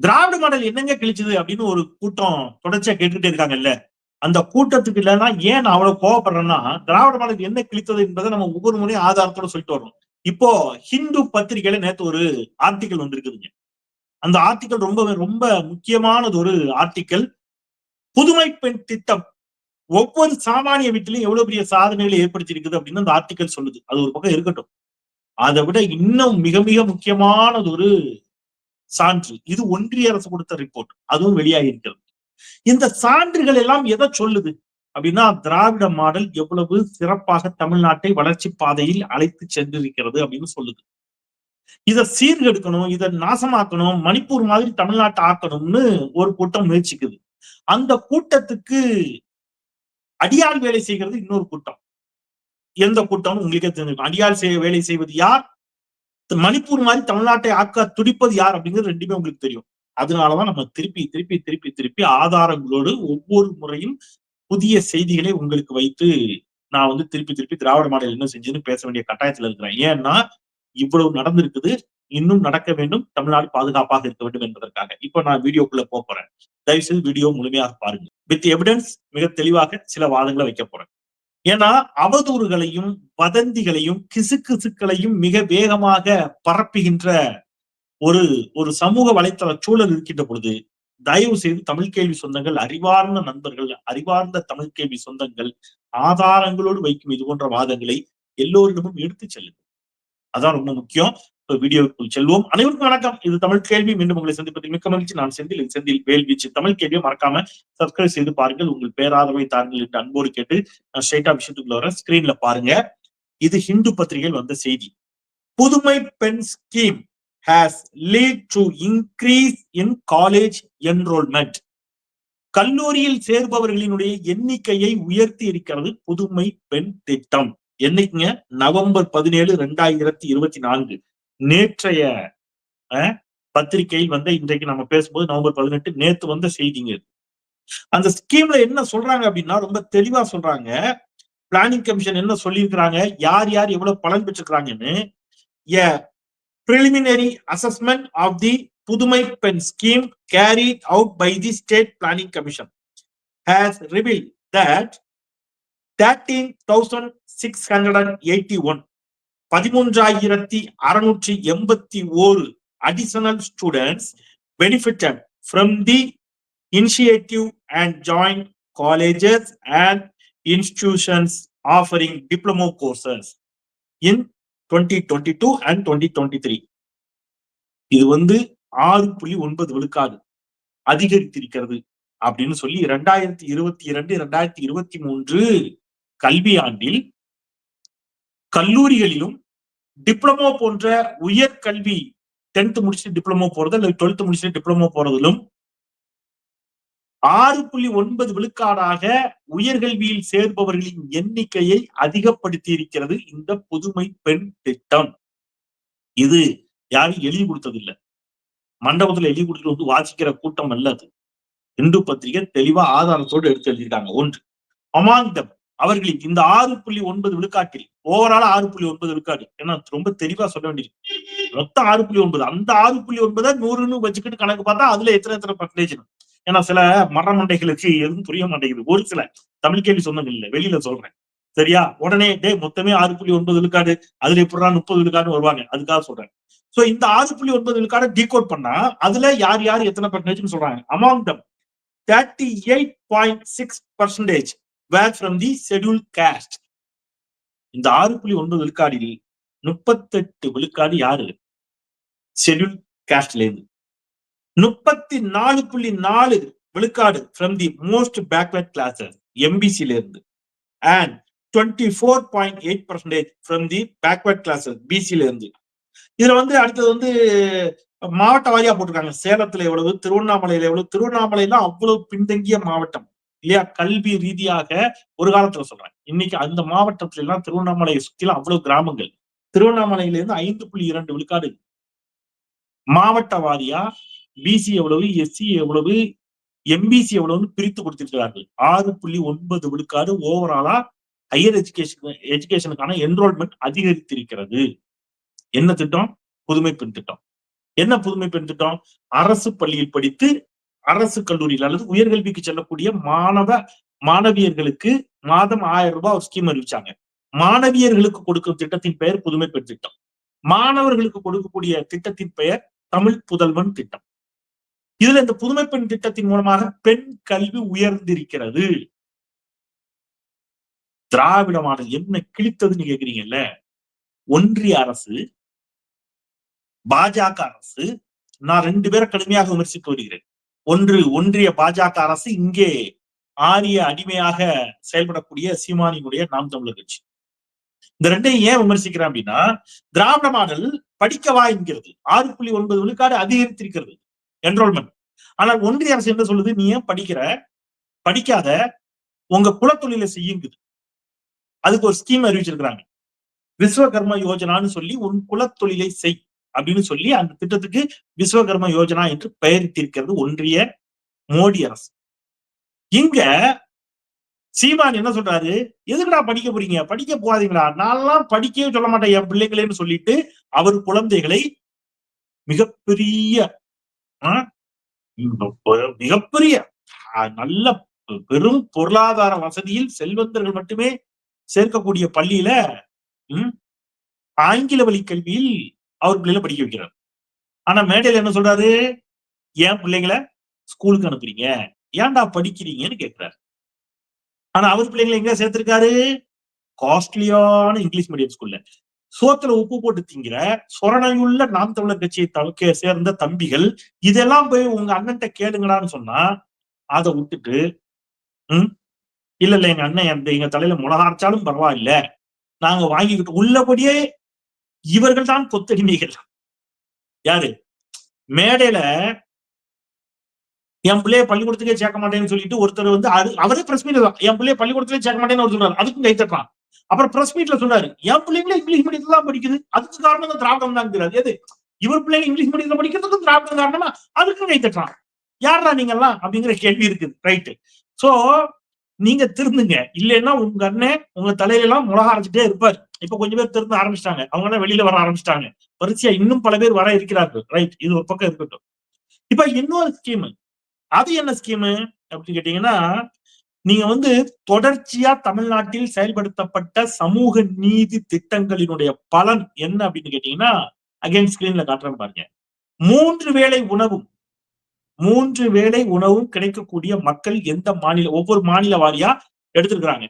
திராவிட model என்னங்க கிழிச்சது அப்படின்னு ஒரு கூட்டம் தொடர்ச்சியா கேட்டுக்கிட்டே இருக்காங்கல்ல. அந்த கூட்டத்துக்கு இல்லைன்னா ஏன் நான் அவ்வளவு கோவப்படுறேன்னா திராவிட மாடல் என்ன கிழித்தது என்பதை நம்ம ஒவ்வொரு முறையும் ஆதாரத்தோட சொல்லிட்டு வரோம் இப்போ ஹிந்து பத்திரிகையில நேத்து ஒரு ஆர்டிக்கல் வந்திருக்குதுங்க. அந்த ஆர்டிக்கல் ரொம்ப ரொம்ப முக்கியமானது ஒரு ஆர்டிக்கல் புதுமை பெண் திட்டம். ஒவ்வொரு சாமானிய வீட்டிலையும் எவ்வளவு பெரிய சாதனைகளை ஏற்படுத்தியிருக்குது அப்படின்னு அந்த ஆர்டிக்கல் சொல்லுது. அது ஒரு பக்கம் இருக்கட்டும். அதை விட இன்னும் மிக மிக முக்கியமானது ஒரு சான்று. இது ஒன்றிய அரசு கொடுத்த ரிப்போர்ட் அதுவும் வெளியாகிருக்கிறது இந்த சான்றுகள் எல்லாம் எதை சொல்லுது? அப்படின்னா திராவிட மாடல் எவ்வளவு சிறப்பாக தமிழ்நாட்டை வளர்ச்சி பாதையில் அழைத்து சென்றிருக்கிறது அப்படின்னு சொல்லுது. இதை சீர்கெடுக்கணும் இதை நாசமாக்கணும் மணிப்பூர் மாதிரி தமிழ்நாட்டை ஆக்கணும்னு ஒரு கூட்டம் முயற்சிக்குது. அந்த கூட்டத்துக்கு அடியால் வேலை செய்கிறது இன்னொரு கூட்டம். எந்த கூட்டம் உங்களுக்கே தெரிஞ்சிருக்கும். அடியால் செய்ய வேலை செய்வது யார்? மணிப்பூர் மாதிரி தமிழ்நாட்டை ஆக்க துடிப்பது யார் அப்படிங்கிறது ரெண்டுமே உங்களுக்கு தெரியும். அதனாலதான் நம்ம திருப்பி திருப்பி திருப்பி திருப்பி ஆதாரங்களோடு ஒவ்வொரு முறையும் புதிய செய்திகளை உங்களுக்கு வைத்து நான் வந்து திருப்பி திருப்பி திராவிட மாடல் என்ன செஞ்சுன்னு பேச வேண்டிய கட்டாயத்துல இருக்கிறேன். ஏன்னா இவ்வளவு நடந்திருக்குது. இன்னும் நடக்க வேண்டும். தமிழ்நாடு பாதுகாப்பாக இருக்க வேண்டும் என்பதற்காக. இப்ப நான் வீடியோக்குள்ள போறேன். தயவுசெய்து வீடியோ முழுமையாக பாருங்க. வித் எவிடன்ஸ் மிக தெளிவாக சில வாதங்களை வைக்க போறேன். ஏன்னா அவதூறுகளையும் வதந்திகளையும் கிசுகிசுக்களையும் மிக வேகமாக பரப்புகின்ற ஒரு ஒரு சமூக வலைத்தள சூழல் இருக்கின்ற பொழுது தயவு செய்து தமிழ் கேள்வி சொந்தங்கள் அறிவார்ந்த நண்பர்கள் அறிவார்ந்த தமிழ் கேள்வி சொந்தங்கள் ஆதாரங்களோடு வைக்கும் இது போன்ற வாதங்களை எல்லோரிடமும் எடுத்து செல்லுங்கள். அதான் ரொம்ப முக்கியம். இப்ப வீடியோவுக்குள் செல்வோம். அனைவருக்கும் வணக்கம். இது தமிழ் கேள்வி. மீண்டும் உங்களை சந்திப்பதில் மிக்க மகிழ்ச்சி. நான் செந்தில். என் செந்தில் வேல்வீச்சு தமிழ் கேள்வியை மறக்காம சப்ஸ்கிரைப் செய்து பாருங்கள். உங்கள் பேராதரவை தாருங்கள் என்று அன்போடு கேட்டு நான் ஸ்ட்ரைட்டா விஷயத்துக்குள்ள வர ஸ்கிரீன்ல பாருங்க. இது ஹிந்து பத்திரிகையில் வந்த செய்தி. Pudhumai Penn scheme has lead to increase in college enrollment கல்லூரியில் சேர்பவர்களினுடைய எண்ணிக்கையை உயர்த்தி இருக்கிறது புதுமை பெண் திட்டம். என்னைக்குங்க? நவம்பர் பதினேழு ரெண்டாயிரத்தி இருபத்தி நான்கு. நேற்றைய பத்திரிகையில் வந்து இன்றைக்கு நம்ம பேசும்போது நவம்பர் பதினெட்டு நேத்து வந்த செய்திங்க அந்த ஸ்கீம்ல என்ன சொல்றாங்க அப்படின்னா ரொம்ப தெளிவா சொல்றாங்க. பிளானிங் கமிஷன் என்ன சொல்லியிருக்கிறாங்க? யார் யார் எவ்வளவு பலன் பெற்றிருக்கிறாங்கன்னு. எ preliminary assessment of the Pudumai Pen scheme carried out by the State Planning Commission has revealed that 13,681 பதிமூன்றாயிரத்தி அறுநூற்றி எண்பத்தி ஓரு additional students benefitted from the initiative and joint colleges and institutions offering diploma courses in twenty twenty two and twenty twenty three இது வந்து ஆறு புள்ளி ஒன்பது விழுக்காடு அதிகரித்திருக்கிறது அப்படின்னு சொல்லி இரண்டாயிரத்தி இருபத்தி இரண்டு இரண்டாயிரத்தி இருபத்தி மூன்று கல்வியாண்டில் கல்லூரிகளிலும் டிப்ளமோ போன்ற உயர்கல்வி டென்த் முடிச்சுட்டு டிப்ளமோ போறது இல்ல டுவெல்த் முடிச்சுட்டு டிப்ளமோ போறதிலும் ஆறு புள்ளி ஒன்பது விழுக்காடாக உயர்கல்வியில் சேர்பவர்களின் எண்ணிக்கையை அதிகப்படுத்தி இருக்கிறது இந்த புதுமை பெண் திட்டம். இது யாரும் எழுதி கொடுத்தது மண்டபத்துல எழுதி கொடுத்துட்டு வந்து வாசிக்கிற கூட்டம் அல்ல அது. இந்து பத்திரிகை தெளிவா ஆதாரத்தோடு எடுத்து எழுதியிருக்காங்க. ஒன்று அமாந்தம். அவர்களின் இந்த ஆறு புள்ளி ஒன்பது விழுக்காட்டில் ஓவரால் ஆறு புள்ளி ஒன்பது விழுக்காடு. ஏன்னா ரொம்ப தெளிவா சொல்ல வேண்டியது. மொத்தம் ஆறு புள்ளி ஒன்பது. அந்த ஆறு புள்ளி ஒன்பதை நூறுன்னு வச்சுக்கிட்டு கணக்கு பார்த்தா அதுல எத்தனை எத்தனை பர்சன்டேஜ் ஏன்னா சில மர மண்டைகளுக்கு எதுவும் புரிய மாட்டேங்குது. ஒரு சில தமிழ் கேள்வி சொந்தம் இல்லை வெளியில சொல்றேன். சரியா? உடனே டே மொத்தமே ஆறு புள்ளி ஒன்பது விழுக்காடு. அதுல எப்படா முப்பது விழுக்காடுன்னு வருவாங்க. அதுக்காக சொல்றேன். சோ இந்த ஆறு புள்ளி ஒன்பது விழுக்காடு டீகோட் பண்ணா அதுல யார் யார் எத்தனை பர்சன்டேஜ் சொல்றாங்க. Among them thirty eight point six percentage were from the schedule caste இந்த ஆறு புள்ளி ஒன்பது விழுக்காடில் முப்பத்தெட்டு விழுக்காடு யாரு ஷெடியூல் காஸ்ட்ல இருந்து. முப்பத்தி நாலு புள்ளி நாலு விழுக்காடு from the most backward classes எம்பிசில இருந்து. And twenty four point eight percentage from the backward classes பிசில இருந்து. இதுல வந்து அடுத்தது வந்து மாவட்ட வாரியா போட்டிருக்காங்க. சேலத்துல எவ்வளவு திருவண்ணாமலையில எவ்வளவு திருவண்ணாமலையில அவ்வளவு பின்தங்கிய மாவட்டம். இல்லையா? கல்வி ரீதியாக ஒரு காலத்துல சொல்றேன். இன்னைக்கு அந்த மாவட்டத்துல எல்லாம் திருவண்ணாமலையை சுற்றிலாம் அவ்வளவு கிராமங்கள். திருவண்ணாமலையில இருந்து ஐந்து புள்ளி இரண்டு விழுக்காடு. மாவட்ட வாரியா? பிசி எவ்வளவு எஸ்சி எவ்வளவு எம்பிசி எவ்வளவுன்னு பிரித்து கொடுத்திருக்கிறார்கள். ஆறு புள்ளி ஒன்பது விழுக்காடு ஓவராலா ஹையர் எஜுகேஷன் எஜுகேஷனுக்கான என்ரோல்மெண்ட் அதிகரித்திருக்கிறது. என்ன திட்டம்? புதுமை பெண் திட்டம். என்ன புதுமை பெண் திட்டம்? அரசு பள்ளியில் படித்து அரசு கல்லூரியில் அல்லது உயர்கல்விக்கு செல்லக்கூடிய மாணவ மாணவியர்களுக்கு மாதம் ஆயிரம் ரூபாய் ஒரு ஸ்கீம் அறிவிச்சாங்க. மாணவியர்களுக்கு கொடுக்கும் திட்டத்தின் பெயர் புதுமை பெண் திட்டம். மாணவர்களுக்கு கொடுக்கக்கூடிய திட்டத்தின் பெயர் தமிழ் புதல்வன் திட்டம். இதுல இந்த புதுமை பெண் திட்டத்தின் மூலமாக பெண் கல்வி உயர்ந்திருக்கிறது. திராவிட மாடல் என்ன கிழித்ததுன்னு கேக்குறீங்கல்ல? ஒன்றிய அரசு பாஜக அரசு நான் ரெண்டு பேரை கடுமையாக விமர்சித்து வருகிறேன். ஒன்று ஒன்றிய பாஜக அரசு இங்கே ஆரிய அடிமையாக செயல்படக்கூடிய சீமானியினுடைய நாம் தமிழர் கட்சி. இந்த ரெண்டையும் ஏன் விமர்சிக்கிறேன் அப்படின்னா திராவிட மாடல் படிக்கவா என்கிறது. ஆறு புள்ளி ஒன்பது விழுக்காடு அதிகரித்திருக்கிறது. என்ரோல்மெண்ட் ஆனால் ஒன்றிய அரசு என்ன சொல்லுது? நீ ஏன் படிக்கிற? படிக்காத. உங்க குலத்தொழிலை செய்யுங்குது. அதுக்கு ஒரு ஸ்கீம் அறிவிச்சிருக்கிறாங்க. விஸ்வகர்ம யோஜனான்னு சொல்லி உன் குலத்தொழிலை செய். அப்படின்னு சொல்லி அந்த திட்டத்துக்கு விஸ்வகர்ம யோஜனா என்று பெயரிட்டிருக்கிறது ஒன்றிய மோடி அரசு. இங்க சீமான் என்ன சொல்றாரு? எதுக்குடா படிக்க போறீங்க? படிக்க போகாதீங்களா? நான்லாம் படிக்கவே சொல்ல மாட்டேன் என் பிள்ளைங்களேன்னு சொல்லிட்டு அவர் குழந்தைகளை மிகப்பெரிய ஆ, மிகப்பெரிய நல்ல பெரும் பொருளாதார வசதியில் செல்வந்தர்கள் மட்டுமே சேர்க்கக்கூடிய பள்ளியில ம், ஆங்கில வழி கல்வியில் அவர் பிள்ளைகளை படிக்க வைக்கிறார். ஆனா மேடையில என்ன சொல்றாரு? ஏன் பிள்ளைங்களை ஸ்கூலுக்கு அனுப்புறீங்க? ஏன்டா படிக்கிறீங்கன்னு கேட்கிறாரு ஆனா அவர் பிள்ளைங்களை எங்க சேர்த்திருக்காரு? காஸ்ட்லியான இங்கிலீஷ் மீடியம் ஸ்கூல்ல சோத்துல உப்பு போட்டு திங்கிற சொரணையுள்ள நாம் தமிழர் கட்சியை தவிர்க்க சேர்ந்த தம்பிகள் இதெல்லாம் போய் உங்க அண்ணன்ட்ட கேளுங்களான்னு சொன்னா அதை விட்டுட்டு ம்? இல்ல இல்ல எங்க அண்ணன் எந்த எங்க தலையில முளகா அரைச்சாலும் பரவாயில்ல. நாங்க வாங்கிக்கிட்டு உள்ளபடியே இவர்கள் தான் கொத்தடிமைகள். யாரு? மேடையில என் பிள்ளைய பள்ளிக்கூடத்துக்கே சேர்க்க மாட்டேன்னு சொல்லிட்டு ஒருத்தர் வந்து அது அவரே பிரஸ் மீட்ல தான். என் பிள்ளைய பள்ளிக்கூடத்திலே சேர்க்க மாட்டேன்னு அவர் சொல்றாரு அதுக்கும் கை தட்டுறான். அப்புறம் பிரஸ் மீட்ல சொன்னாரு என் பிள்ளைங்களே இங்கிலீஷ் மீடியத்துல தான் படிக்குது. அதுக்கு காரணம் தான் திராவிடம் தான் எது? இவர் பிள்ளைங்க இங்கிலீஷ் மீடியத்துல படிக்கிறதுக்கும் திராவிடம் காரணமா? அதுக்கும் கை தட்டுறான். யாரா நீங்கெல்லாம் அப்படிங்கிற கேள்வி இருக்குது. ரைட்டு சோ நீங்க திருந்துங்க. இல்லைன்னா உங்க அண்ணன் உங்க தலையில எல்லாம் முளக அரைச்சிட்டே இருப்பாரு. இப்ப கொஞ்சம் பேர் திருந்த ஆரம்பிச்சிட்டாங்க. அவங்க எல்லாம் வெளியில வர ஆரம்பிச்சிட்டாங்க. வரிசையா இன்னும் பல பேர் வர இருக்கிறார்கள். ரைட் இது ஒரு பக்கம் இருக்கட்டும். இப்ப இன்னொரு ஸ்கீம் அது என்ன ஸ்கீமு அப்படின்னு கேட்டீங்கன்னா நீங்க வந்து தொடர்ச்சியா தமிழ்நாட்டில் செயல்படுத்தப்பட்ட சமூக நீதி திட்டங்களினுடைய பலன் என்ன அப்படின்னு கேட்டீங்கன்னா அகைன் ஸ்கிரீன்ல காட்டுறேன் பாருங்க. மூன்று வேளை உணவும் மூன்று வேளை உணவும் கிடைக்கக்கூடிய மக்கள் எந்த மாநில ஒவ்வொரு மாநில வாரியா எடுத்திருக்கிறாங்க.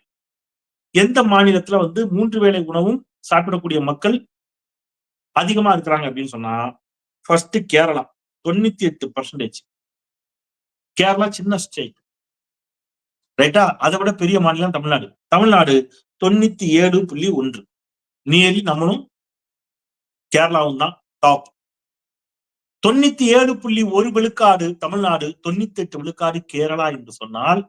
எந்த மாநிலத்துல வந்து மூன்று வேளை உணவும் சாப்பிடக்கூடிய மக்கள் அதிகமா இருக்கிறாங்க அப்படின்னு சொன்னா ஃபர்ஸ்ட் கேரளா தொண்ணூத்தி எட்டு பர்சன்டேஜ் கேரளா சின்ன ஸ்டேட் ரைட்டா அதை விட பெரிய மாநிலம் தமிழ்நாடு. தமிழ்நாடு தொண்ணூத்தி ஏழு புள்ளி ஒன்று. நியர்லி நம்மளும் கேரளாவும் தான் டாப் தொண்ணூத்தி ஏழு புள்ளி ஒரு விழுக்காடு தமிழ்நாடு தொண்ணூத்தி எட்டு விழுக்காடு கேரளா என்று சொன்னால்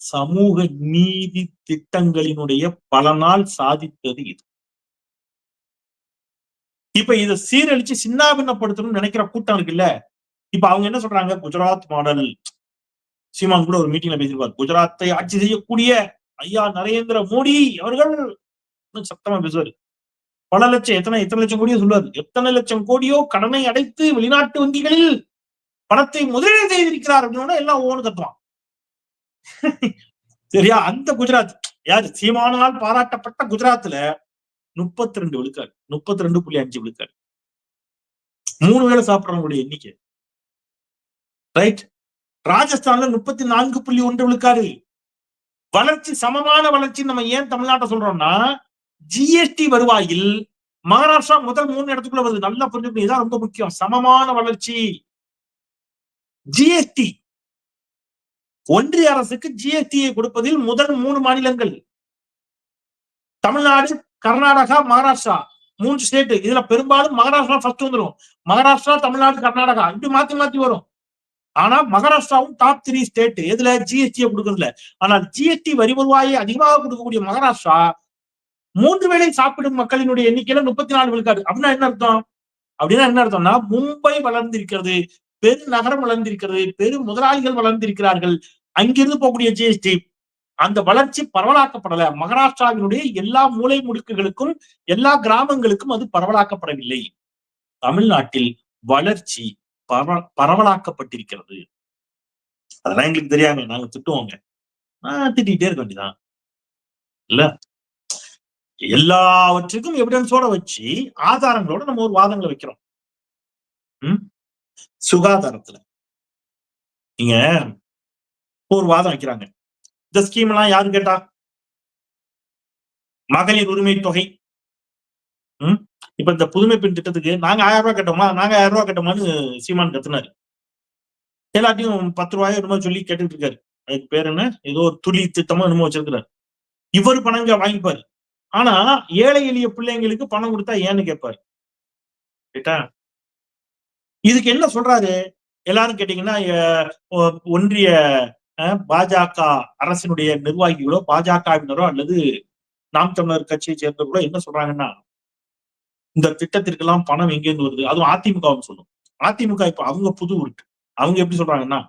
சமூக நீதி திட்டங்களினுடைய பலனால் சாதித்தது இது. இப்ப இதை சீரழிச்சு சின்னாபின்னப்படுத்தணும்னு நினைக்கிற கூட்டம் இருக்குல்ல? இப்ப அவங்க என்ன சொல்றாங்க? குஜராத் மாடல். சீமான் கூட ஒரு மீட்டிங்ல பேசியிருப்பார். குஜராத்தை ஆட்சி செய்யக்கூடிய ஐயா நரேந்திர மோடி அவர்கள் சத்தமா பேசுவாரு. பல லட்சம் எத்தனை எத்தனை லட்சம் கோடியோ சொல்லுவாரு. எத்தனை லட்சம் கோடியோ கடனை அடைத்து வெளிநாட்டு வங்கிகளில் பணத்தை முதலீடு செய்திருக்கிறார் அப்படின்னா எல்லாம் ஓன்னு கத்துவான் சரியா? அந்த குஜராத் யாரு சீமானால் பாராட்டப்பட்ட குஜராத்ல முப்பத்தி ரெண்டு விழுக்காடு முப்பத்தி ரெண்டு புள்ளி அஞ்சு விழுக்காடு. மூணு வேளை சாப்பிடுறவங்களுடைய எண்ணிக்கை. ரைட் ராஜஸ்தான்ல முப்பத்தி நான்கு புள்ளி ஒன்று விழுக்காடு. வளர்ச்சி சமமான வளர்ச்சி நம்ம ஏன் தமிழ்நாட்டை சொல்றோம்னா ஜிஎஸ்டி வருவாயில் மகாராஷ்டிரா முதல் மூணு இடத்துக்குள்ள வருது. நல்லா புரிஞ்சுக்கணும். இதான் ரொம்ப முக்கியம். சமமான வளர்ச்சி. ஜிஎஸ்டி ஒன்றிய அரசுக்கு ஜிஎஸ்டியை கொடுப்பதில் முதல் மூணு மாநிலங்கள். தமிழ்நாடு கர்நாடகா மகாராஷ்டிரா. மூன்று ஸ்டேட் இதுல பெரும்பாலும் மகாராஷ்டிரா ஃபர்ஸ்ட் வந்துடும் மகாராஷ்டிரா தமிழ்நாடு கர்நாடகா. இப்படி மாத்தி மாத்தி வரும். ஆனா மகாராஷ்டிராவும் டாப் த்ரீ ஸ்டேட் எதுல? ஜிஎஸ்டியை கொடுக்கறதுல. ஆனால் ஜிஎஸ்டி வரி வருவாயை அதிகமாக கொடுக்கக்கூடிய மகாராஷ்டிரா மூன்று வேளை சாப்பிடும் மக்களினுடைய எண்ணிக்கையில முப்பத்தி நாலு விழுக்காடு. அப்படின்னா என்ன அர்த்தம்? அப்படின்னா என்ன அர்த்தம்னா மும்பை வளர்ந்திருக்கிறது பெரு நகரம் வளர்ந்திருக்கிறது பெரு முதலாளிகள் வளர்ந்திருக்கிறார்கள். அங்கிருந்து போகக்கூடிய ஜிஎஸ்டி அந்த வளர்ச்சி பரவலாக்கப்படல. மகாராஷ்டிராவினுடைய எல்லா மூலை முடுக்குகளுக்கும் எல்லா கிராமங்களுக்கும் அது பரவலாக்கப்படவில்லை. தமிழ்நாட்டில் வளர்ச்சி பரவ பரவலாக்கப்பட்டிருக்கிறது. அதெல்லாம் எங்களுக்கு தெரியாம நாங்க திட்டுவோங்க. ஆஹ் திட்டிகிட்டே இருக்க வேண்டியதான் இல்ல? எல்லாவற்றுக்கும் எவிடன்ஸோட வச்சு ஆதாரங்களோட நம்ம ஒரு வாதங்களை வைக்கிறோம். உம் சுகாதாரத்துல. நீங்க ஒரு வாதம் வைக்கிறாங்க. இந்த ஸ்கீம் எல்லாம் யாரு கேட்டா? மகளிர் உரிமை தொகை. ம்? இப்ப இந்த புதுமை பெண் திட்டத்துக்கு நாங்க ஆயிரம் ரூபாய் கட்டோமா? நாங்க ஆயிரம் ரூபாய் கட்டோமான்னு சீமான் கத்துனாரு. எல்லாத்தையும் பத்து ரூபாயோ என்னமோ சொல்லி கேட்டுட்டு இருக்காரு. அதுக்கு பேர் என்ன? ஏதோ ஒரு துளி திட்டமா என்னமோ வச்சிருக்கிறாரு. இவர் பணம் இங்க வாங்கிப்பாரு. ஆனா ஏழை எளிய பிள்ளைங்களுக்கு பணம் கொடுத்தா ஏன்னு கேட்பாரு. கேட்டா? இதுக்கு என்ன சொல்றாரு? எல்லாரும் கேட்டீங்கன்னா ஒன்றிய பாஜக அரசினுடைய நிர்வாகிகளோ பாஜகவினரோ அல்லது நாம் தமிழர் கட்சியை சேர்ந்தவர்களோ என்ன சொல்றாங்கன்னா இந்த திட்டத்திற்கெல்லாம் பணம் எங்கேருந்து வருது? அதுவும் அதிமுகவும் சொல்லும் அதிமுக இப்ப அவங்க புது உருட்டு. அவங்க எப்படி சொல்றாங்கன்னா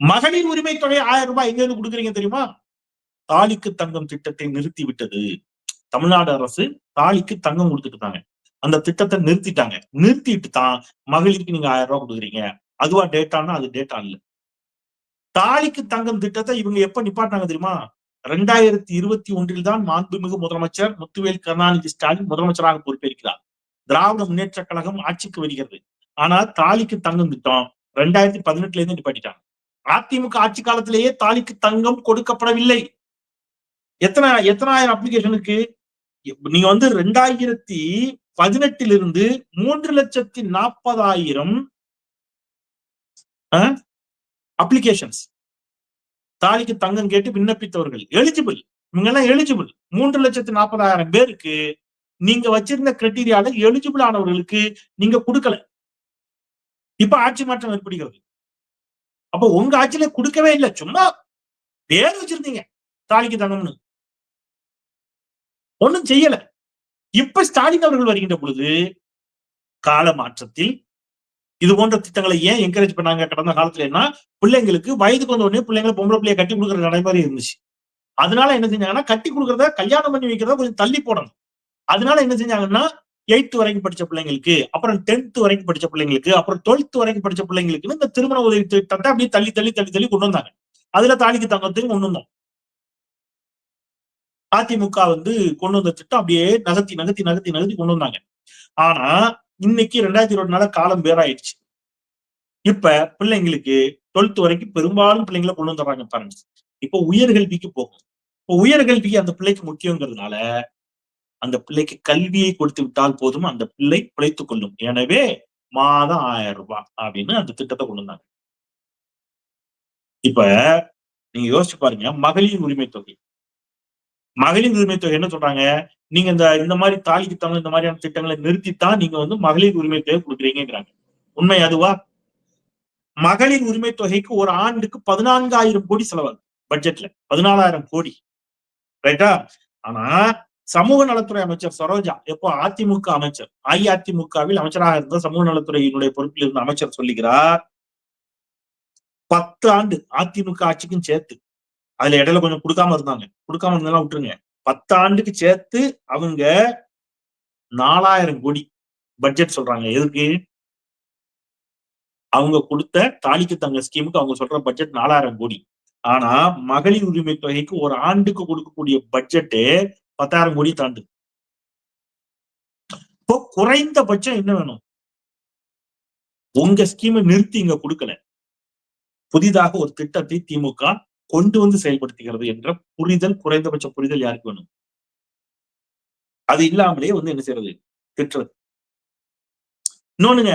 மகளிர் உரிமை தொகை ஆயிரம் ரூபாய் எங்க இருந்து கொடுக்குறீங்க தெரியுமா? தாலிக்கு தங்கம் திட்டத்தை நிறுத்தி விட்டது தமிழ்நாடு அரசு தாலிக்கு தங்கம் கொடுத்துட்டு இருந்தாங்க அந்த திட்டத்தை நிறுத்திட்டாங்க. நிறுத்திட்டு தான் மகளிருக்கு நீங்க ஆயிரம் ரூபாய் கொடுக்குறீங்க. அதுவா டேட்டான்னா அது டேட்டா இல்ல. தாலிக்கு தங்கம் திட்டத்தை இவங்க எப்ப நிப்பாட்டினாங்க தெரியுமா? ரெண்டாயிரத்தி இருபத்தி ஒன்றில் தான் மாண்புமிகு முதலமைச்சர் முத்துவேல் கருணாநிதி ஸ்டாலின் முதலமைச்சராக பொறுப்பேற்கிறார். திராவிட முன்னேற்ற கழகம் ஆட்சிக்கு வருகிறது. ஆனா தாலிக்கு தங்கம் திட்டம் ரெண்டாயிரத்தி பதினெட்டுல இருந்து நிப்பாட்டிட்டாங்க. அதிமுக ஆட்சி காலத்திலேயே தாலிக்கு தங்கம் கொடுக்கப்படவில்லை. எத்தனை எத்தனாயிரம் அப்ளிகேஷனுக்கு நீங்க வந்து ரெண்டாயிரத்தி பதினெட்டிலிருந்து மூன்று லட்சத்தி நாற்பதாயிரம் அப்ளிகேஷன்ஸ் தாலிக்கு தங்கம் கேட்டு விண்ணப்பித்தவர்கள். எலிஜிபிள் இவங்க எல்லாம் எலிஜிபிள் மூன்று லட்சத்தி நாற்பதாயிரம் பேருக்கு நீங்க வச்சிருந்த கிரைட்டீரியால எலிஜிபிள் ஆனவர்களுக்கு நீங்க கொடுக்கல. இப்ப ஆட்சி மாற்றம் ஏற்படுகிறது. அப்ப உங்க ஆட்சியில கொடுக்கவே இல்லை. சும்மா பேர் வச்சிருந்தீங்க. தாலிக்கு தங்கம்னு. ஒன்னும் செய்யல. இப்ப ஸ்டாலின் அவர்கள் வருகின்ற பொழுது கால மாற்றத்தில் இது போன்ற திட்டங்களை ஏன் என்கரேஜ் பண்ணாங்க கடந்த காலத்துலன்னா பிள்ளைங்களுக்கு வயதுக்கு வந்த உடனே பிள்ளைங்களை பொம்பளை பிள்ளைய கட்டி கொடுக்குற நடைமுறை இருந்துச்சு. அதனால என்ன செஞ்சாங்கன்னா கட்டி கொடுக்கறத கல்யாணம் பண்ணி வைக்கிறத கொஞ்சம் தள்ளி போடணும். அதனால என்ன செஞ்சாங்கன்னா எயித்து வரைக்கும் படிச்ச பிள்ளைங்களுக்கு அப்புறம் டென்த் வரைக்கும் படிச்ச பிள்ளைங்களுக்கு அப்புறம் டுவெல்த் வரைக்கும் படிச்ச பிள்ளைங்களுக்கு இந்த திருமண உதவி திட்டத்தை அப்படியே தள்ளி தள்ளி தள்ளி தள்ளி கொண்டு வந்தாங்க. அதுல தாலிக்கு தங்கத்துக்கு கொண்டு வந்தோம். அதிமுக வந்து கொண்டு வந்த திட்டம் அப்படியே நகர்த்தி நகர்த்தி நகர்த்தி நகர்த்தி கொண்டு வந்தாங்க. ஆனா இன்னைக்கு ரெண்டாயிரத்தி இருபத்தி நாலு காலம் பேராயிடுச்சு இப்ப பிள்ளைங்களுக்கு டுவெல்த் வரைக்கும் பெரும்பாலும் பிள்ளைங்களை கொண்டு வந்துடுறாங்க பாருங்க. இப்போ உயர்கல்விக்கு போகும். இப்போ உயர்கல்வி அந்த பிள்ளைக்கு முக்கியங்கிறதுனால அந்த பிள்ளைக்கு கல்வியை கொடுத்து விட்டால் போதும் அந்த பிள்ளை பிழைத்துக் கொள்ளும். எனவே மாதம் ஆயிரம் ரூபாய் அப்படின்னு அந்த திட்டத்தை கொண்டு வந்தாங்க. இப்ப நீங்க யோசிச்சு பாருங்க மகளிர் உரிமை தொகை. மகளிர் உரிமை தொகை என்ன சொல்றாங்க? நீங்க இந்த இந்த மாதிரி தாலிக்கு தமிழ் இந்த மாதிரியான திட்டங்களை நிறுத்தித்தான் நீங்க வந்து மகளிர் உரிமை தொகை கொடுக்குறீங்கிறாங்க உண்மை அதுவா? மகளிர் உரிமை தொகைக்கு ஒரு ஆண்டுக்கு பதினான்காயிரம் கோடி செலவாகுது பட்ஜெட்ல பதினாலாயிரம் கோடி. ரைட்டா ஆனா சமூக நலத்துறை அமைச்சர் சரோஜா எப்போ அதிமுக அமைச்சர் அஇஅதிமுகவில் அமைச்சராக இருந்த சமூக நலத்துறையினுடைய பொறுப்பில் இருந்த அமைச்சர் சொல்லுகிறார் பத்து ஆண்டு அதிமுக ஆட்சிக்கும் சேர்த்து அதுல இடையில கொஞ்சம் கொடுக்காம இருந்தாங்க. கொடுக்காம இருந்தாலும் விட்டுருங்க. பத்து ஆண்டுக்கு சேர்த்து அவங்க நாலாயிரம் கோடி பட்ஜெட் சொல்றாங்க. எதுக்கு? அவங்க கொடுத்த தாலிக்கு தங்க ஸ்கீமுக்கு அவங்க சொல்ற பட்ஜெட் நாலாயிரம் கோடி. ஆனா மகளிர் உரிமை தொகைக்கு ஒரு ஆண்டுக்கு கொடுக்கக்கூடிய பட்ஜெட்டு பத்தாயிரம் கோடி தாண்டு. இப்போ குறைந்தபட்சம் என்ன வேணும்? உங்க ஸ்கீமை நிறுத்தி இங்க கொடுக்கல. புதிதாக ஒரு திட்டத்தை திமுக கொண்டு வந்து செயல்படுத்துகிறது என்ற புரிதல் குறைந்தபட்ச புரிதல் யாருக்கு வேணும்? அது இல்லாமலே வந்து என்ன செய்யறது? திட்டுறது. இன்னொன்னுங்க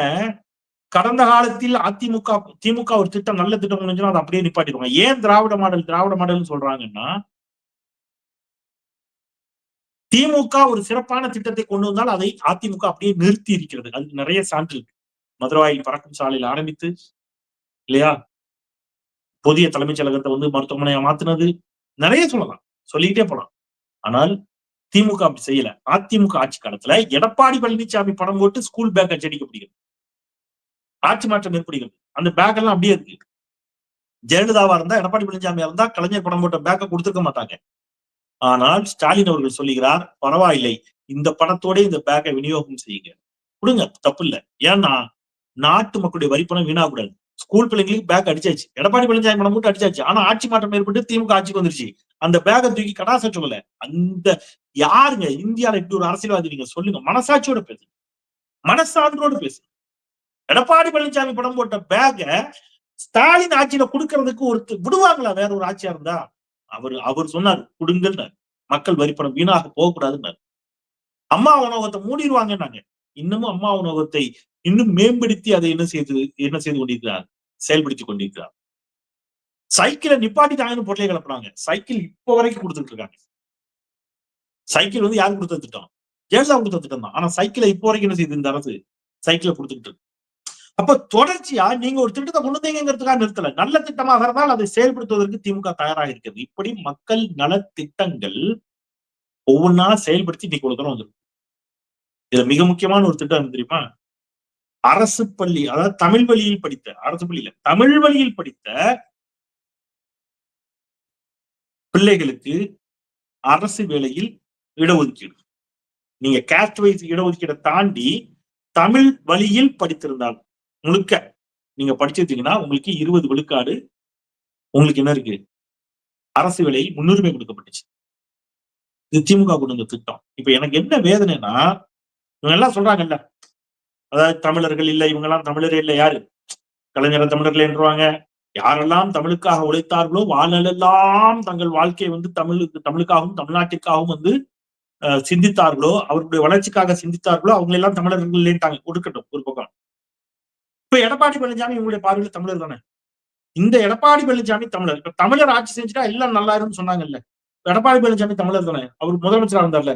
கடந்த காலத்தில் அதிமுக திமுக ஒரு திட்டம் நல்ல திட்டம் முடிஞ்சுன்னா அதை அப்படியே நிப்பாட்டிடுவாங்க. ஏன் திராவிட மாடல் திராவிட மாடல்னு சொல்றாங்கன்னா திமுக ஒரு சிறப்பான திட்டத்தை கொண்டு வந்தால் அதை அதிமுக அப்படியே நிறுத்தி இருக்கிறது. அதுக்கு நிறைய சான்று இருக்கு மதுரவாயில் பறக்கும் சாலையில் ஆரம்பித்து இல்லையா? புதிய தலைமைச் செயலகத்தை வந்து மருத்துவமனையை மாத்தினது? நிறைய சொல்லலாம். சொல்லிக்கிட்டே போலாம். ஆனால் திமுக அப்படி செய்யல. அதிமுக ஆட்சி காலத்துல எடப்பாடி பழனிசாமி படம் போட்டு ஸ்கூல் பேக் அச்சடிக்கப்படுகிறது ஆட்சி மாற்றம் ஏற்படுகிறது. அந்த பேக் எல்லாம் அப்படியே இருக்கு. ஜெயலலிதாவா இருந்தா எடப்பாடி பழனிசாமியா இருந்தா கலைஞர் படம் போட்ட பேக்கை கொடுத்துருக்க மாட்டாங்க. ஆனால் ஸ்டாலின் அவர்கள் சொல்லுகிறார் பரவாயில்லை. இந்த படத்தோட இந்த பேக்கை விநியோகம் செய்யுங்க. கொடுங்க. தப்பு இல்லை. ஏன்னா நாட்டு மக்களுடைய வரிப்பணம் வீணாகக்கூடாது. ஸ்கூல் பிள்ளைங்களுக்கு பேக் அடிச்சாச்சு. எடப்பாடி பழனிசாமி பணம் மட்டும் அடிச்சாச்சு. ஆனா ஆட்சி மாற்றம் ஏற்பட்டு திமுக ஆட்சிக்கு வந்துருச்சு. அந்த பேக்கை தூக்கி கடாச சொல்லல அந்த யாருங்க? இந்தியால இப்படி ஒரு அரசியல்வாதி நீங்க சொல்லுங்க. மனசாட்சியோட பேசுங்க. மனசான்றோட பேசுங்க. எடப்பாடி பழனிசாமி படம் போட்ட பேக ஸ்டாலின் ஆட்சியில கொடுக்கறதுக்கு ஒரு விடுவாங்களா? வேற ஒரு ஆட்சியா இருந்தா? அவர் அவர் சொன்னார் கொடுங்கன்னு மக்கள் வரிப்பணம் வீணாக போகக்கூடாதுன்னாரு. அம்மா உணவகத்தை மூடிடுவாங்கன்னாங்க இன்னமும் அம்மா உணவகத்தை இன்னும் மேம்படுத்தி அதை என்ன செய்து என்ன செய்து கொண்டிருக்கிறார்? செயல்படுத்தி கொண்டிருக்கிறார். சைக்கிளை நிப்பாட்டிட்டாங்கன்னு பொருளை கிளப்புறாங்க. சைக்கிள் இப்ப வரைக்கும் கொடுத்துட்டு இருக்காங்க சைக்கிள் வந்து யார் கொடுத்த திட்டம்? ஜெயலலிதா கொடுத்த திட்டம் தான். ஆனா சைக்கிளை இப்போ வரைக்கும் என்ன செய்யுது இந்த அரசு சைக்கிளை கொடுத்துக்கிட்டு இருக்கு. அப்ப தொடர்ச்சியா நீங்க ஒரு திட்டத்தை கொண்டு வந்தீங்கிறதுக்காக நிறுத்தல. நல்ல திட்டமாக இருந்தால் அதை செயல்படுத்துவதற்கு திமுக தயாராக இருக்கிறது இப்படி மக்கள் நல திட்டங்கள் ஒவ்வொன்றா செயல்படுத்தி இன்னைக்கு ஒரு தூரம் வந்துருக்கு. இதுல மிக முக்கியமான ஒரு திட்டம் தெரியுமா? அரசு பள்ளி அதாவது தமிழ் வழியில் படித்த அரசு பள்ளியில தமிழ் வழியில் படித்த பிள்ளைகளுக்கு அரசு வேலையில் இடஒதுக்கீடு. நீங்க கேஸ்ட் வைஸ் இடஒதுக்கீடை தாண்டி தமிழ் வழியில் படித்திருந்தால் முழுக்க நீங்க படிச்சிருந்தீங்கன்னா உங்களுக்கு இருபது விழுக்காடு உங்களுக்கு என்ன இருக்கு? அரசு வேலையில் முன்னுரிமை கொடுக்கப்பட்டுச்சு. இது திமுக கொண்டு வந்த திட்டம். இப்ப எனக்கு என்ன வேதனைனா இவங்க எல்லாம் சொல்றாங்கல்ல அதாவது தமிழர்கள் இல்லை இவங்கெல்லாம் தமிழரே இல்லை யாரு? கலைஞர தமிழர்கள் என்றுவாங்க. யாரெல்லாம் தமிழுக்காக உழைத்தார்களோ வாழ்நாளெல்லாம் தங்கள் வாழ்க்கையை வந்து தமிழுக்கு தமிழுக்காகவும் தமிழ்நாட்டிற்காகவும் வந்து சிந்தித்தார்களோ அவருடைய வளர்ச்சிக்காக சிந்தித்தார்களோ அவங்க எல்லாம் தமிழர்கள் இல்லைன்ட்டாங்க கொடுக்கட்டும் ஒரு பக்கம். இப்ப எடப்பாடி பழனிசாமி இவங்களுடைய பார்வையில் தமிழர் தானே? இந்த எடப்பாடி பழனிசாமி தமிழர். இப்ப தமிழர் ஆட்சி செஞ்சுட்டா எல்லாம் நல்லா இருக்கும்னு சொன்னாங்கல்ல. எடப்பாடி பழனிசாமி தமிழர் தானே? அவர் முதலமைச்சரா இருந்தார்ல?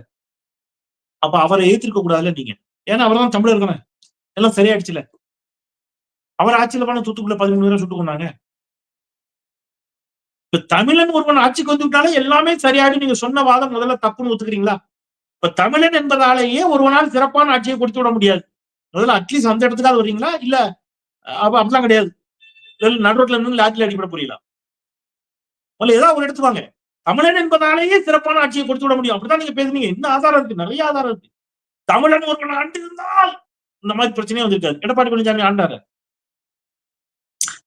அப்ப அவரை ஏத்திருக்க கூடாதுல்ல நீங்க? ஏன்னா அவர் தான் தமிழர் தானே? எல்லாம் சரியாயிடுச்சுல. அவர் ஆட்சியில பண்ண தூத்துக்குள்ள பதிமூணு பேரை சுட்டு கொண்டாங்க இப்ப தமிழன் ஒருவன் ஆட்சிக்கு வந்து விட்டாலே எல்லாமே சரியாயிடும். நீங்க சொன்ன வாதம் முதல்ல தப்புன்னு ஒத்துக்கிறீங்களா? இப்ப தமிழன் என்பதாலேயே ஒருவனால் சிறப்பான ஆட்சியை கொடுத்து விட முடியாது. முதல்ல அட்லீஸ்ட் அந்த இடத்துக்காவது வர்றீங்களா? இல்ல அப்ப அப்படிலாம் கிடையாது. நடுரோட்ல இருந்து லாட்டில அடிப்பட புரியல முதல்ல ஏதாவது ஒரு இடத்துக்கு வாங்க. தமிழன் என்பதாலேயே சிறப்பான ஆட்சியை கொடுத்து விட முடியும். அப்படிதான் நீங்க பேசுனீங்க. என்ன ஆதாரம் இருக்கு? நிறைய ஆதாரம் இருக்கு. தமிழன் ஒருவன் ஆண்டு இருந்தால் இந்த மாதிரி பிரச்சனையே வந்திருக்காது. எடப்பாடி பழனிசாமி ஆண்டாரு.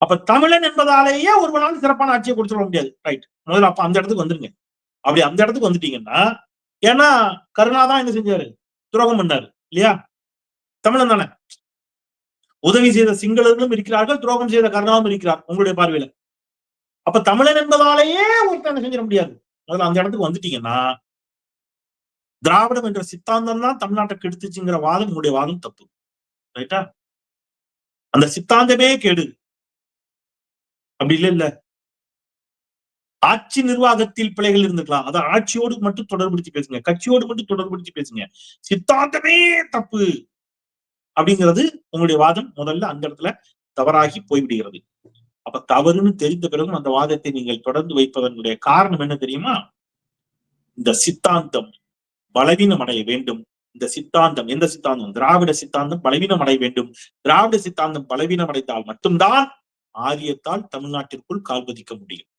அப்ப தமிழன் என்பதாலேயே ஒருவனால சிறப்பான ஆட்சியை கொடுத்துட முடியாது. ரைட் முதல்ல அப்ப அந்த இடத்துக்கு வந்துருங்க. அப்படி அந்த இடத்துக்கு வந்துட்டீங்கன்னா ஏன்னா கருணா தான் என்ன செஞ்சாரு? துரோகம் பண்ணாரு. இல்லையா? தமிழன் தானே. உதவி செய்த சிங்களர்களும் இருக்கிறார்கள் துரோகம் செய்த கருணாவும் இருக்கிறார் உங்களுடைய பார்வையில. அப்ப தமிழன் என்பதாலேயே ஒருத்தன் என்ன செஞ்சிட முடியாது. முதல்ல அந்த இடத்துக்கு வந்துட்டீங்கன்னா திராவிடம் என்ற சித்தாந்தம் தான் தமிழ்நாட்டை கெடுத்துச்சுங்கிற வாதம் உங்களுடைய வாதம் தப்பு. ரைட்டா அந்த சித்தாந்தமே கேடு. அப்படி இல்ல இல்ல. ஆட்சி நிர்வாகத்தில் பிழைகள் இருந்துக்கலாம். அதான் ஆட்சியோடு மட்டும் தொடர்புடுத்தி பேசுங்க. கட்சியோடு மட்டும் தொடர்புடுத்தி பேசுங்க. சித்தாந்தமே தப்பு. அப்படிங்கிறது உங்களுடைய வாதம். முதல்ல அந்த இடத்துல தவறாகி போய்விடுகிறது. அப்ப தவறுன்னு தெரிந்த பிறகும் அந்த வாதத்தை நீங்கள் தொடர்ந்து வைப்பதனுடைய காரணம் என்ன தெரியுமா? இந்த சித்தாந்தம் பலவீனம் அடைய வேண்டும். இந்த சித்தாந்தம் எந்த சித்தாந்தம்? திராவிட சித்தாந்தம் பலவீனம் அடைய வேண்டும். திராவிட சித்தாந்தம் பலவீனம் அடைந்தால் மட்டும்தான் ஆரியத்தால் தமிழ்நாட்டிற்குள் கால்பதிக்க முடியும்.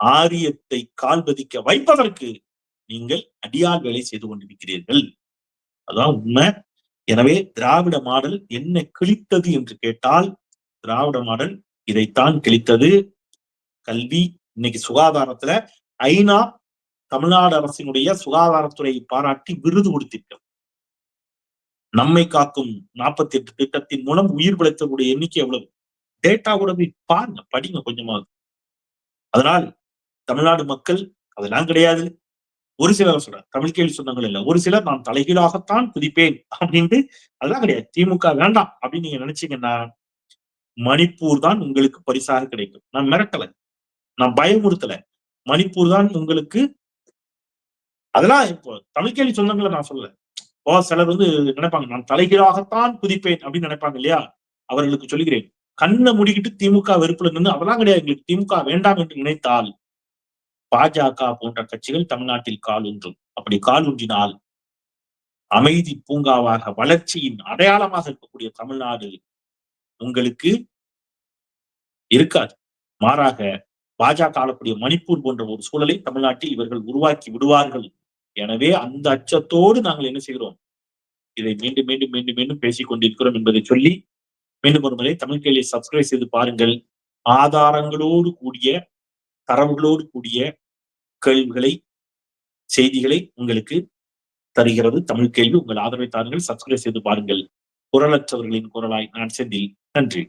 ஆரியத்தை கால்பதிக்க வைப்பதற்கு நீங்கள் அடியால் வேலை செய்து கொண்டிருக்கிறீர்கள். அதான் உண்மை. எனவே திராவிட மாடல் என்ன கிழித்தது என்று கேட்டால் திராவிட மாடல் இதைத்தான் கிழித்தது. கல்வி இன்னைக்கு சுகாதாரத்துல ஐநா தமிழ்நாடு அரசினுடைய சுகாதாரத்துறையை பாராட்டி விருது கொடுத்திருக்கிறது நம்மை காக்கும் நாற்பத்தி எட்டு திட்டத்தின் மூலம் உயிர் பிழைத்தவருடைய எண்ணிக்கை எவ்வளவு? டேட்டா கூட போய் பாருங்க படிங்க கொஞ்சமாவது. அதனால் தமிழ்நாடு மக்கள் அதெல்லாம் கிடையாது. ஒரு சிலர் சொல்ற தமிழ் கேள்வி சொன்னங்கள் இல்ல. ஒரு சிலர் நான் தலைகீழாகத்தான் குதிப்பேன் அப்படின்ட்டு அதெல்லாம் கிடையாது. திமுக வேண்டாம் அப்படின்னு நீங்க நினைச்சீங்கன்னா மணிப்பூர் தான் உங்களுக்கு பரிசாக கிடைக்கும். நான் மிரட்டல. நான் பயமுறுத்தல. மணிப்பூர் தான் உங்களுக்கு அதெல்லாம் இப்போ தமிழ் கேள்வி சொந்தங்களை நான் சொல்லல. சிலர் வந்து நினைப்பாங்க. நான் தலைகீழாகத்தான் குதிப்பேன் அப்படின்னு நினைப்பாங்க இல்லையா? அவர்களுக்கு சொல்லுகிறேன். கண்ணை முடிக்கிட்டு திமுக வெறுப்புல நின்று அதெல்லாம் கிடையாது. எங்களுக்கு திமுக வேண்டாம் என்று நினைத்தால் பாஜக போன்ற கட்சிகள் தமிழ்நாட்டில் கால் ஊன்றும். அப்படி கால் ஊன்றினால் அமைதி பூங்காவாக வளர்ச்சியின் அடையாளமாக இருக்கக்கூடிய தமிழ்நாடு உங்களுக்கு இருக்காது. மாறாக பாஜக ஆளக்கூடிய மணிப்பூர் போன்ற ஒரு சூழலை தமிழ்நாட்டில் இவர்கள் உருவாக்கி விடுவார்கள் எனவே அந்த அச்சத்தோடு நாங்கள் என்ன செய்கிறோம்? இதை மீண்டும் மீண்டும் மீண்டும் மீண்டும் பேசிக் கொண்டிருக்கிறோம் என்பதை சொல்லி மீண்டும் ஒரு முறை தமிழ் கேள்வியை சப்ஸ்கிரைப் செய்து பாருங்கள். ஆதாரங்களோடு கூடிய தரவுகளோடு கூடிய கேள்விகளை செய்திகளை உங்களுக்கு தருகிறது. தமிழ் கேள்வி உங்கள் ஆதரவை தாருங்கள். சப்ஸ்கிரைப் செய்து பாருங்கள். குரலற்றவர்களின் குரலாய் நான் செந்தில். நன்றி.